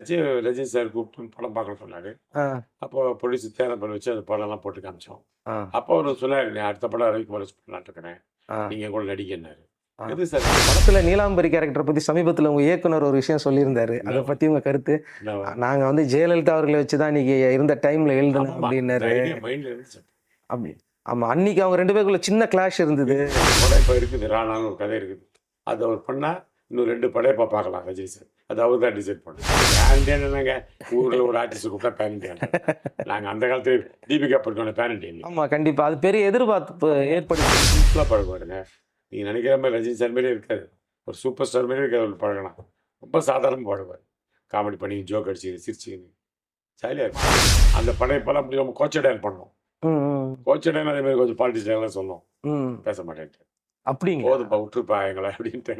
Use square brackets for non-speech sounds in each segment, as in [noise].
Rajini sir கூப்பிட்டு படம் பார்க்க சொன்னாரு அப்போ ப்ரொடியூசர் தேர்தல் பண்ணி வச்சு அந்த படம்லாம் போட்டு காமிச்சோம். அப்போ அவர் சொன்னார் நீ அடுத்த படம் ரவிக்குமார் வச்சு பண்ணலான்னு இருக்கிறேன் ஆ. நீங்கள் கூட நடிகன்னாரு. எது சார் படத்துல நீலாம்பரி கேரக்டர் பத்தி சமீபத்துல உங்க இயக்குனர் ஒரு விஷயம் சொல்லியிருந்தாரு. அதை பத்தி உங்க கருத்து. நாங்க வந்து ஜெயலலிதா அவர்களை வச்சுதான் நீங்க இருந்த டைம்ல எழுதணும் அப்படின்னாரு. அப்படி. ஆமா. அன்னைக்கு அவங்க ரெண்டு பேருக்குள்ள சின்ன கிளாஷ் இருந்தது. இப்போ இருக்குது. ராணான்னு ஒரு கதை இருக்குது. அதை அவர் பண்ணால் இன்னும் ரெண்டு படையப்பா பார்க்கலாம் ரஜினி சார். அது அவர் தான் டிசைட் பண்ணும் பேரண்டியன் என்னங்க? ஊரில் ஒரு ஆர்டிஸ்ட் கூப்பிட்டா பேரண்டியன் நாங்கள் அந்த காலத்துல தீபிகா படுத்தோட பேரண்டியன் ஆமா கண்டிப்பா. அது பெரிய எதிர்பார்ப்பு ஏற்படுத்தி சிம்பிளாக பழகுவாருங்க. நீங்கள் நினைக்கிற மாதிரி ரஜினி சார் மாரியே இருக்காது ஒரு சூப்பர் ஸ்டார் மாரியே இருக்காது அவர் பழகலாம். ரொம்ப சாதாரணமாக பாடுவார் காமெடி பண்ணி ஜோக் அடிச்சு சிரிச்சுக்கின்னு ஜாலியாக இருக்கும். அந்த படையப்பெல்லாம் அப்படி நம்ம கோச்சடையான் பண்ணோம் ம், கோச்சடையான் அதே மாதிரி கொஞ்சம் பாலிட்டிஷன்லாம் சொன்னோம் ம். பேச மாட்டேன்ட்டு. அப்படிங்க. போதுப்பா விட்டுருப்பா எங்களை அப்படின்ட்டு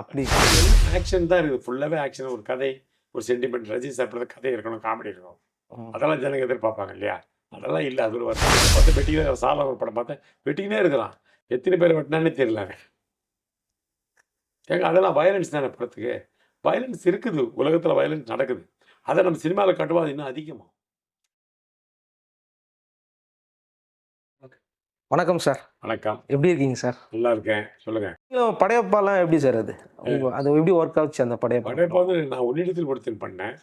அப்படி. ஆக்ஷன் தான் இருக்குது. ஃபுல்லாகவே ஆக்ஷன் ஒரு கதை ஒரு சென்டிமெண்ட் ரஜினி சாப்பிட்றது கதை இருக்கணும் காமெடி இருக்கணும். அதெல்லாம் ஜனங்க எதிர்பார்ப்பாங்க இல்லையா? அதெல்லாம் இல்லை. அது ஒரு பார்த்து வெட்டிக்கினே சாலை ஒரு படம் பார்த்தேன் வெட்டிக்கினே இருக்கலாம். எத்தனை பேர் வெட்டினானே தெரியல ஏங்க அதெல்லாம் வயலன்ஸ் தானே படத்துக்கு? வயலன்ஸ் இருக்குது. உலகத்தில் வயலன்ஸ் நடக்குது. அதை நம்ம சினிமாவில் காட்டுவோம். அது இன்னும் அதிகமாக வணக்கம் சார் வணக்கம். எப்படி இருக்கீங்க சார் நல்லா இருக்கேன் சொல்லுங்க படையப்பாலாம் எப்படி சார் அது? உங்க- அது எப்படி ஒர்க் ஆச்சு அந்த படையப்பா? படையப்பா வந்து நான் உன்னிடத்தில் படுத்தேன் பண்ணேன்.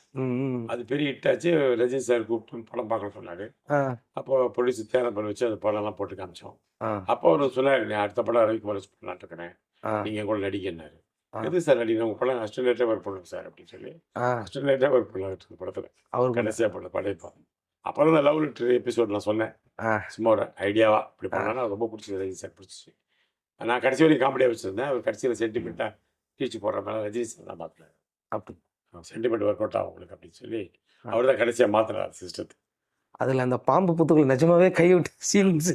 அது பெரிய ஹிட் ஆச்சு. ரஜினி சார் கூப்பிட்டு படம் பார்க்க சொன்னார். அப்போ ப்ரொடியூசர் தேர்தல் பண்ணி வச்சு அந்த படம்லாம் போட்டு காமிச்சோம். அப்போ அவர் சொன்னார் நீ அடுத்த படம் ரவிக்குமார் வச்சு பண்ணலான்னு இருக்கிறேன் ஆ, நீங்கள் கூட நடிகன்னாரு. எது சார் நடிகை உங்கள் படம் அஸ்டன்லேட்டே ஒர்க் பண்ணுங்க சார் அப்படின்னு சொல்லி. ஆ. அஸ்டன்லேட்டே ஒர்க் பண்ணலாம் படத்தில் அவருக்கு கடைசியாக பண்ண படைப்பா அப்புறம் தான் லவ் லெட்டர் எபிசோட் நான் சொன்னேன். சும்மா ஒரு ஐடியாவா இப்படி பண்ணலாம் ரொம்ப பிடிச்சது சார் பிடிச்சிச்சு நான் கடைசி வரைக்கும் காமெடியாக வச்சுருந்தேன். அவர் கடைசியில் சென்டிமெண்ட்டாக கீழ்ச்சி போடுற மேலே ரஜினி சார் தான் பார்க்கல அப்படி. சென்டிமெண்ட் ஒர்க் அவுட் ஆகும் உங்களுக்கு அப்படின்னு சொல்லி அவர் தான் கடைசியாக மாற்றினார் சிஸ்டத்தை அதுல அந்த பாம்பு புத்துக்குள் நிஜமாவே கை விட்டு சீன்ஸ்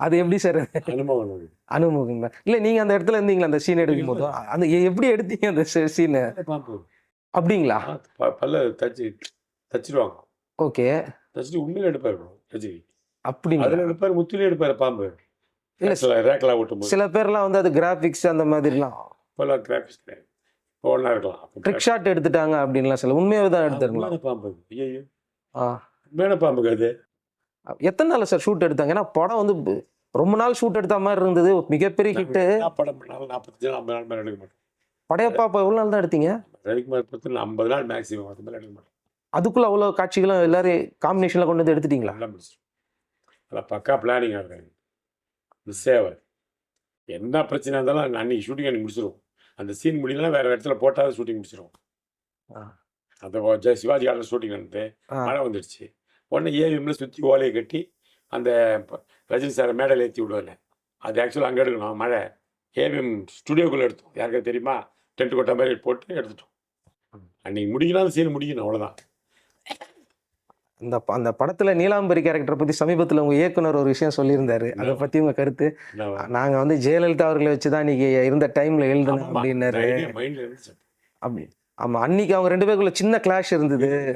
அது எப்படி சார்? அனுபவம். அனுபவங்களா இல்ல நீங்க அந்த இடத்துல இருந்தீங்களா அந்த சீன் எடுக்கும் போது? அந்த எப்படி எடுத்தீங்க அந்த சீனை பாம்பு. அப்படிங்களா? பல்ல தச்சு தச்சிருவாங்க. ஓகே. தச்சுட்டு உண்மையில எடுப்பார் bro, ரஜினி. அப்படிங்களா? அதில் எடுப்பார் முத்திலே எடுப்பார் பாம்பு. இல்ல, ரேக்கில் ரேக்கில் ஓட்டும் சில பேர்லாம் வந்து அது கிராபிக்ஸ் அந்த மாதிரிலாம். இப்போல்லாம் கிராஃபிக்ஸ் கிடையாது. இப்போ ஒன்றா இருக்கலாம். ட்ரிக் ஷாட் எடுத்துட்டாங்க அப்படின்லாம் சில உண்மையாவே தான் எடுத்துருக்கலாம். பாம்பு. ஐயோ ஆ. உண்மையான பாம்புக்கு அது. எத்தனை நாள் சார் ஷூட் எடுத்தாங்க? ஏன்னா படம் வந்து ரொம்ப நாள் ஷூட் எடுத்த மாதிரி இருந்தது. மிகப்பெரிய ஹிட் என்ன படம் நாற்பத்தஞ்சு நாள் ஐம்பது நாள் மேலே எடுக்க மாட்டோம் படையப்பா இப்போ எவ்வளோ நாள் தான் எடுத்தீங்க? ரவிக்குமார் பொறுத்து ஐம்பது நாள் மேக்ஸிமம் அது மேலே எடுக்க மாட்டோம் அதுக்குள்ள அவ்வளோ காட்சிகளும் எல்லாரும் காம்பினேஷன்ல கொண்டு வந்து எடுத்துட்டீங்களா? அதான் பக்கா பிளானிங்காக இருக்காங்க மிஸ் ஆகாது என்ன பிரச்சனை இருந்தாலும் அன்னைக்கு ஷூட்டிங் அன்னைக்கு முடிச்சிடும் அந்த சீன் முடியலன்னா வேற இடத்துல போட்டால் ஷூட்டிங் முடிச்சிடும் ஆ. அந்த சிவாஜி கார்டன் ஷூட்டிங் நடந்து. மழை வந்துடுச்சு. உடனே ஏவிஎம்ல சுற்றி ஓலையை கட்டி அந்த ரஜினி சாரை மேடையில் ஏற்றி விடுவாங்க அது ஆக்சுவலாக அங்கே எடுக்கணும் மழை. ஏவிஎம் ஸ்டுடியோக்குள்ளே எடுத்தோம். யாருக்கா தெரியுமா? டென்ட் கொட்ட மாதிரி போட்டு எடுத்துட்டோம். அன்னைக்கு முடிக்கணும் அந்த சீன் முடிக்கணும் அவ்வளோதான் அந்த ப- அந்த படத்துல நீலாம்பரி கேரக்டர் பத்தி சமீபத்துல உங்க இயக்குனர் ஒரு விஷயம் சொல்லியிருந்தாரு. அதை பத்தி உங்க கருத்து? நாங்க வந்து ஜெயலலிதா அவர்களை வச்சுதான் நீங்க இருந்த டைம்ல எழுதணும் அப்படின்னாரு. அப்படி. ஆமா அன்னைக்கு அவங்க ரெண்டு பேருக்குள்ள சின்ன கிளாஷ் இருந்தது.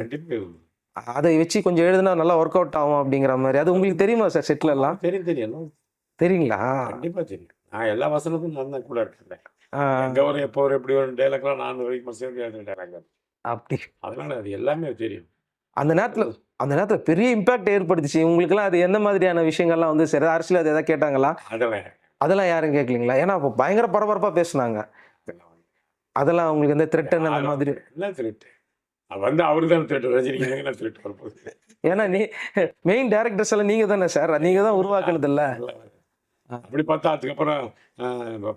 அதை வச்சு கொஞ்சம் எழுதுனா நல்லா ஒர்க் அவுட் ஆகும் அப்படிங்கிற மாதிரி. அது உங்களுக்கு தெரியுமா சார் செட்ல எல்லாம்? தெரியும் தெரியும். தெரியுங்களா? கண்டிப்பாக தெரியும். நான் எல்லா வசனத்தும் நான் கூட இருக்கேன் எங்கே வரும் எப்போ வரும் எப்படி வரும் டைலாக்லாம் நான் வரைக்கும் சேர்ந்து எழுதுன டைலாக் அப்படி. அதனால அது எல்லாமே தெரியும். அந்த நேரத்துல அந்த நேரத்துல பெரிய இம்பாக்ட் ஏற்படுத்துச்சு. உங்களுக்குலாம் அது எந்த மாதிரியான விஷயங்கள்லாம் வந்து சரி அரசியல் அது எதாவது கேட்டாங்களா? அதெல்லாம் யாரும் கேட்கலீங்களா ஏன்னா அப்போ பயங்கர பரபரப்பா பேசுனாங்க. அதெல்லாம் உங்களுக்கு எந்த த்ரெட்டன் அந்த மாதிரி வந்து அவருக்கு தான் திருட்டு ரஜினிக்கு திருட்டு வரப்போகுது? ஏன்னா நீ மெயின் டேரக்டர்ஸ் எல்லாம் நீங்க தானே சார் நீங்க தான் உருவாக்குனது இல்ல. அப்படி பார்த்தா அதுக்கப்புறம்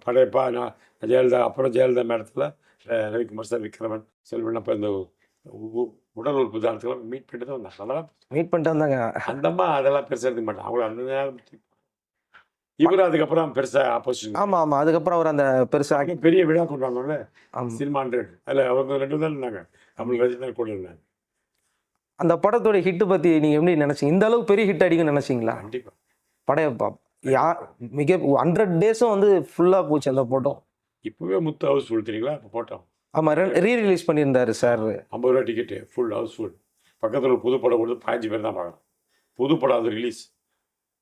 படையப்பா நான் ஜெயலலிதா அப்புறம் ஜெயலலிதா மேடத்தில் ரவிக்குமார் சார் விக்ரமன் செல்வன் அப்போ இந்த உடல் உறுப்பு தானத்துக்கெல்லாம் மீட் பண்ணிட்டு தான் வந்தாங்க. நல்லா மீட் பண்ணிட்டு வந்தாங்க. அந்தம்மா அதெல்லாம் பெருசாக எடுத்துக்க மாட்டாங்க. அவங்கள அந்த நேரம் இவரும் அதுக்கப்புறம் பெருசாக ஆப்போசிஷன் ஆமா ஆமா. அதுக்கப்புறம் அவர் அந்த பெருசா பெரிய விழா கொண்டாடணும்ல. Cinema hundred. அதில் அவங்க ரெண்டு தான் இருந்தாங்க. கமல் ரஜினி தான் கூட இருந்தாங்க. அந்த படத்தோட ஹிட் பத்தி நீங்க எப்படி நினைச்சீங்க? இந்த அளவுக்கு பெரிய ஹிட் அடிக்கும்னு நினைச்சீங்களா? கண்டிப்பாக படையப்பா யா மிக ஹண்ட்ரட் டேஸும் வந்து ஃபுல்லா போச்சு அந்த படம் இப்போவே முத்து ஹவுஸ் தெரியுங்களா? இப்போ போட்டோம். ஆமா ரீ ரிலீஸ் பண்ணியிருந்தாரு சார் ஐம்பது ரூபா டிக்கெட்டு ஃபுல் ஹவுஸ் ஃபுல் பக்கத்தில் ஒரு புது படம் கொடுத்து பாஞ்சு பேர் தான் பார்க்கலாம் புது படம் அது ரிலீஸ்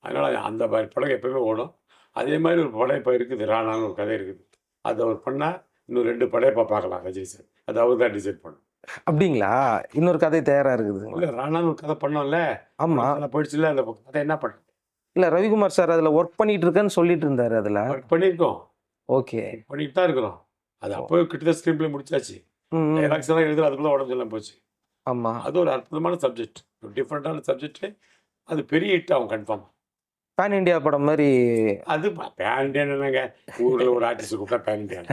அதனால் அந்த மாதிரி படம் எப்பவுமே ஓடும். அதே மாதிரி ஒரு படையப்பா இருக்குது ராணான்னு ஒரு கதை இருக்குது. அதை அவர் பண்ணால் இன்னும் ரெண்டு படையப்பா பார்க்கலாம் ரஜினி சார் அது அவர் தான் டிசைட் பண்ணும் அப்படிங்களா? இன்னொரு கதை தயாரா இருக்குதுங்களா இல்லை ராணான்னு ஒரு கதை பண்ணோம்ல. ஆமா. அதை போயிடுச்சுல அந்த கதை என்ன பண்ண? இல்ல ரவிக்குமார் சார் அதுல ஒர்க் பண்ணிட்டு இருக்கேன்னு சொல்லிட்டு இருந்தாரு அதுல. ஒர்க் பண்ணியிருக்கோம் ஓகே பண்ணிட்டு தான் இருக்கிறோம். அது அப்போ கிட்டத்தட்ட ஸ்க்ரீன் பிளே முடிச்சாச்சு. டைலாக்ஸ் எல்லாம் எழுதுற அதுக்குள்ள உடம்பு எல்லாம் போச்சு. ஆமா. அது ஒரு அற்புதமான சப்ஜெக்ட் ஒரு டிஃப்ரெண்டான சப்ஜெக்ட் அது பெரிய ஹிட் ஆகும் கன்ஃபார்ம் பேன் இந்தியா படம் மாதிரி அது பேன் இண்டியன் என்னங்க? ஊரில் ஒரு ஆர்டிஸ்ட் கூப்பிட்டா பேன் இண்டியன்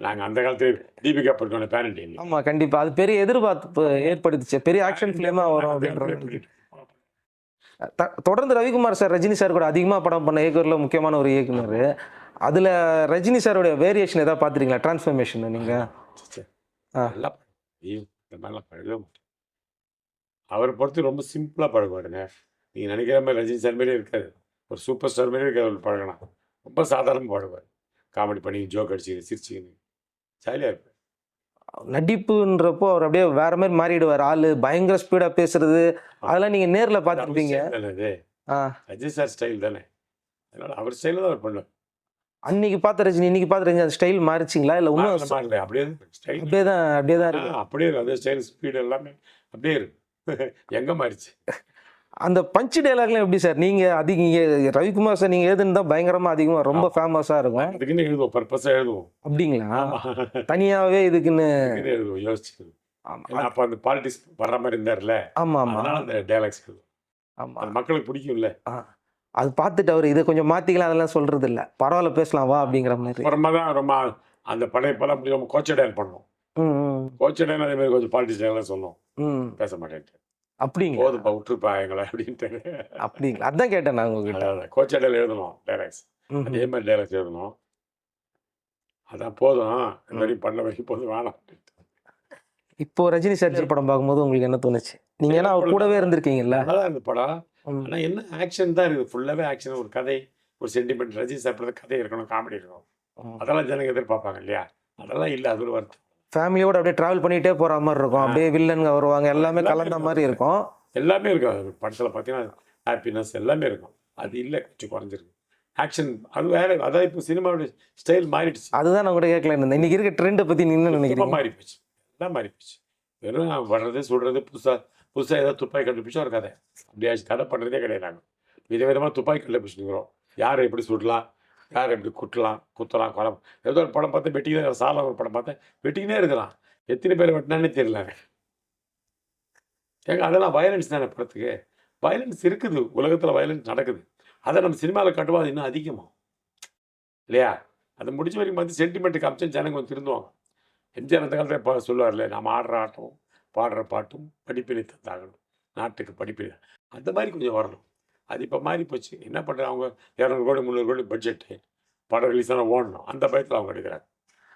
நாங்கள் அந்த காலத்துல தீபிகா படுக்கணும் பேன் இண்டியன் ஆமா கண்டிப்பா. அது பெரிய எதிர்பார்ப்பு ஏற்படுத்துச்சு. பெரிய ஆக்ஷன் ஃபிலிமா வரும் அப்படின்ற தொடர்ந்து ரவிக்குமார் சார் ரஜினி சார் கூட அதிகமா படம் பண்ண இயக்குனர்ல முக்கியமான ஒரு இயக்குனர். அதுல ரஜினி சாரோட வேரியேஷன் ஏதாவது பார்த்துருக்கீங்களா? டிரான்ஸ்ஃபர்மேஷன் நீங்க? ஆ. நல்லா பழகு. ஐயோ இந்த மாதிரிலாம் பழகவே மாட்டேன் அவரை பொறுத்து ரொம்ப சிம்பிளாக பழகுவாருங்க. நீங்கள் நினைக்கிற மாதிரி ரஜினி சார் மாதிரியே இருக்காது ஒரு சூப்பர் ஸ்டார் மாதிரியே இருக்காது அவர் பழகலாம். ரொம்ப சாதாரணமாக பழகுவார். காமெடி பண்ணி ஜோக் அடிச்சுக்கின்னு சிரிச்சுக்கின்னு. ஜாலியாக இருப்பார். நடிப்புன்றப்போ அவர் அப்படியே வேற மாதிரி மாறிடுவார். ஆளு பயங்கர ஸ்பீடா பேசுறது. அதெல்லாம் நீங்க நேர்ல பார்த்துருப்பீங்க. ரஜினி சார் ஸ்டைல் தானே. அதனால அவர் ஸ்டைலில் தான் அவர் பண்ணுவார். அன்னைக்கு பார்த்த ரஜினி இன்னைக்கு பார்த்த ரஜினி அந்த ஸ்டைல் மாறிச்சிங்களா இல்ல இன்னும். அப்படியே ஸ்டைல் அப்படியே தான் அப்படியே தான் இருக்கு. அப்படியே அதே ஸ்டைல் ஸ்பீடு எல்லாமே அப்படியே இருக்கு. [laughs] எங்க மாறிச்சு அந்த பஞ்சு டைலாக்லாம் எப்படி சார் நீங்க அதிக ரவிக்குமார் சார் நீங்க எழுதுனது தான் பயங்கரமா அதிகமா ரொம்ப ஃபேமஸா இருக்கும். அதுக்குன்னு எழுதுவோம் பர்பஸாக எழுதுவோம். அப்படிங்களா? ஆமா. தனியாவே இதுக்குன்னு எழுதுவோம் யோசிச்சு அப்போ அந்த பாலிடிக்ஸ் வர்ற மாதிரி இருந்தார்ல ஆமா ஆமா. அதனால அந்த டைலாக்ஸ் எழுதுவோம். ஆமா அது மக்களுக்கு பிடிக்கும்ல. அது பார்த்துட்டு அவர் இதை கொஞ்சம் மாத்திக்கலாம் அதெல்லாம் சொல்றது இல்ல பரவாயில்ல பேசலாம் வா அப்படிங்கிற மாதிரி. அப்புறமா தான் ரொம்ப அந்த படைப்பெல்லாம் அப்படி ரொம்ப கோச்சடையால் பண்ணோம். கோச்சடையால் அதே மாதிரி கொஞ்சம் பாலிடிக்ஸ் எல்லாம் சொன்னோம். பேச மாட்டேன்ட்டு. அப்படிங்களா? போதுப்பா விட்டுருப்பா எங்களை அப்படின்ட்டு. அப்படிங்களா? அதான் கேட்டேன் நான் உங்ககிட்ட. கோச்சடையால் எழுதணும் டைலாக்ஸ் ம், அதே மாதிரி டைலாக்ஸ் எழுதணும். அதான் போதும். இந்த வரைக்கும் பண்ண வரைக்கும் போதும் வேணாம். இப்போ ரஜினி சார் படம் பார்க்கும்போது உங்களுக்கு என்ன தோணுச்சு? நீங்க ஏன்னா அவர் கூடவே இருந்திருக்கீங்கல்ல? இருந்த படம். ஆனால் என்ன ஆக்ஷன் தான் இருக்குது. ஃபுல்லாகவே ஆக்ஷன் ஒரு கதை ஒரு சென்டிமெண்ட் ரஜினி சாப்பிட்றது கதை இருக்கணும் காமெடி இருக்கணும். அதெல்லாம் ஜனங்க எதிர்பார்ப்பாங்க இல்லையா? அதெல்லாம் இல்லை அது ஒரு வருத்தம். ஃபேமிலியோட அப்படியே டிராவல் பண்ணிட்டே போற மாதிரி இருக்கும். அப்படியே வில்லனுங்க வருவாங்க. எல்லாமே கலந்த. மாதிரி இருக்கும். எல்லாமே இருக்கும். அது படத்தில் பார்த்தீங்கன்னா ஹாப்பினஸ் எல்லாமே இருக்கும். அது இல்லை கொஞ்சம் குறைஞ்சிருக்கு ஆக்ஷன் அது வேற அதான் இப்போ சினிமாவுடைய ஸ்டைல் மாறிடுச்சு. அதுதான் நான் கூட கேட்கல. இருந்தேன் இன்னைக்கு இருக்க ட்ரெண்டை என்ன சுத்தமா நினைக்கிறீங்க? மாறி போச்சு எல்லாம் மாறி போச்சு வெறும் வர்றது சுடுறது புதுசாக புதுசாக ஏதாவது துப்பாக்கி கண்டுபிடிச்சா ஒரு கதை அப்படியாச்சு கதை பண்ணுறதே கிடையாது நாங்கள் விதவிதமாக துப்பாக்கி கண்டுபிடிச்சிருக்கிறோம் யார் எப்படி சுடலாம் யார் எப்படி குட்டலாம் குத்தலாம் கொலை ஏதோ ஒரு படம் பார்த்து வெட்டிக்கினே சாலை ஒரு படம் பார்த்தேன் வெட்டிக்கினே இருக்கிறான். எத்தனை பேர் வெட்டினானே தெரியல ஏங்க அதெல்லாம் வயலன்ஸ் தானே படத்துக்கு. வயலன்ஸ் இருக்குது உலகத்தில் வயலன்ஸ் நடக்குது. அதை நம்ம சினிமாவில் கட்டுவோம் அது இன்னும் அதிகமாக இல்லையா? அதை முடிஞ்ச வரைக்கும் பார்த்து சென்டிமெண்ட் காமிச்சு ஜனங்க வந்து திருந்துவாங்க. எம்ஜிஆர் அந்த காலத்தில் இப்போ சொல்லுவார்ல நம்ம ஆடுற ஆட்டம். பாடுற பாட்டும் படிப்பினை தந்தாகணும் நாட்டுக்கு படிப்பினை. அந்த மாதிரி கொஞ்சம் வரணும். அது இப்போ மாறி போச்சு. என்ன பண்ணுறாங்க அவங்க இரநூறு கோடி முந்நூறு கோடி பட்ஜெட்டு படம் ரிலீஸ் ஆனால் ஓடணும். அந்த பயத்தில் அவங்க எடுக்கிறாங்க.